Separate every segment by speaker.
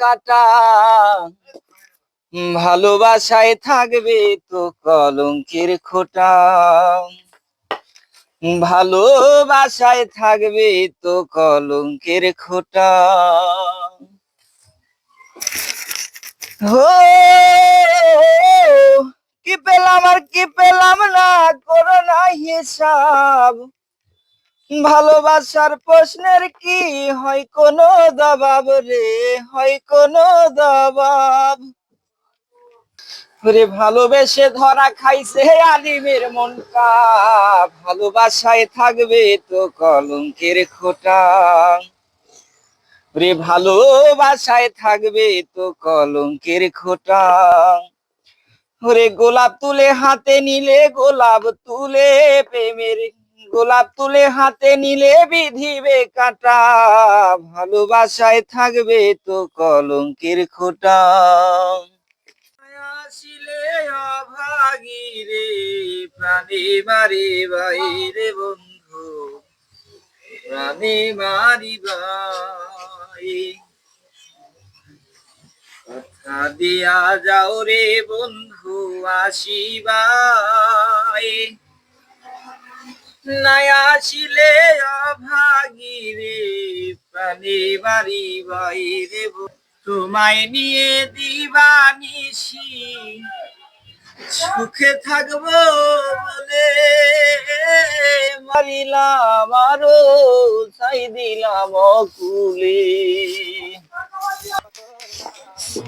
Speaker 1: কাটা। ভালোবাসায় থাকবে তো কলঙ্কের খোটা। ভালোবাসায় থাকবে তো কলঙ্কের খোটা। হো, কি পেলাম আর কি পেলাম না? করো না হিসাব। ভালোবাসার প্রশ্নের কি? হয় কোনো দবাব রে? হয় কোনো দবাব ভালোবেসে ধরা খাইছে আলিমের মনটা। ভালোবাসায় থাকবে তো কলঙ্কের খোটা। রে ভালোবাসায় থাকবে তো কলঙ্কের খোটা। ওরে গোলাপ তুলে হাতে নিলে, গোলাপ তুলে প্রেমের গোলাপ তুলে হাতে নিলে বিধিবে কাটা, ভালোবাসায় থাকবে তো কলঙ্কের খোটা। আসিলে অভাগী রে প্রাণী মারি বাইরে বন্ধু, প্রাণী মারি বাই কথা দিয়া যাও রে বন্ধু, আসিবাই। নাই আসিলে অভাগী রে প্রাণী বাড়ি বাইরে তোমায় নিয়ে দিবানিসি সুখে থাকব বলে মারিলাম, আরও চাই দিলাম অকুলে।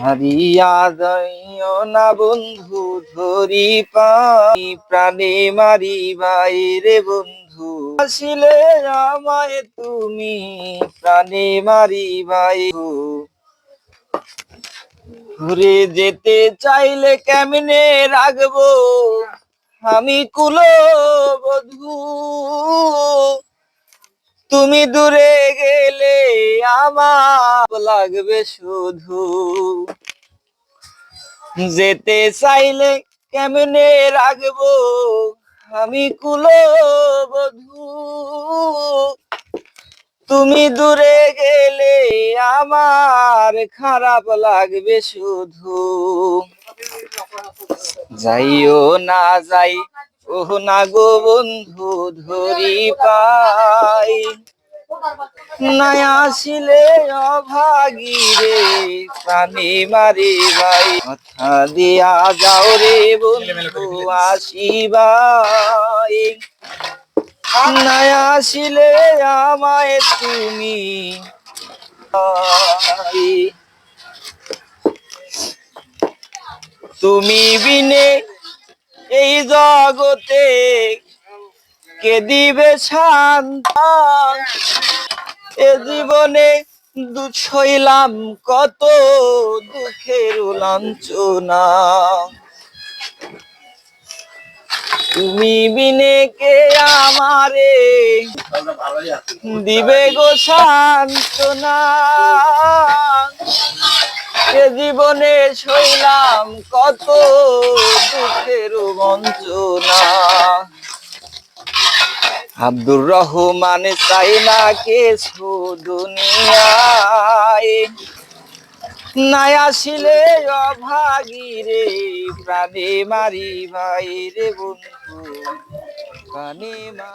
Speaker 1: হারিয়া যাইও না বন্ধু, ধরি পাই, প্রাণে মারি বাইরে বন্ধু। আসিলে আমায় তুমি, প্রাণে মারি বাই ঘুরে যেতে চাইলে কেমনে রাখব? আমি কুলো বধু। তুমি দূরে গেলে আমার লাগবে শুধু। যেতে চাইলে কেমনে রাখব? আমি কুলো বধু। তুমি দূরে গেলে আমার খারাপ লাগবে শুধু। যাইও না যাই ও না গো বন্ধু, ধরি পাই। নাই আসিলে অভাগী রে, প্রাণী মারি ভাই। কথা দিয়া যাও রে বন্ধু, আসিবাই। নাই আসিলে আমায় তুমি। তুমি বিনে এই জগতে কে দিবে শান্ত? এ জীবনে দুঃখ হইলাম কত দুঃখের লাঞ্ছনা। তুমি বিনে কে আমারে দিবে গো সান্ত্বনা? এ জীবনে সইলাম কত দুঃখের বঞ্চনা। আব্দুর রহমান চাই না কিছু দুনিয়ায়। নাই আসিলে অভাগী রে প্রাণে মারি ভাই রে বন্ধু, প্রাণে মা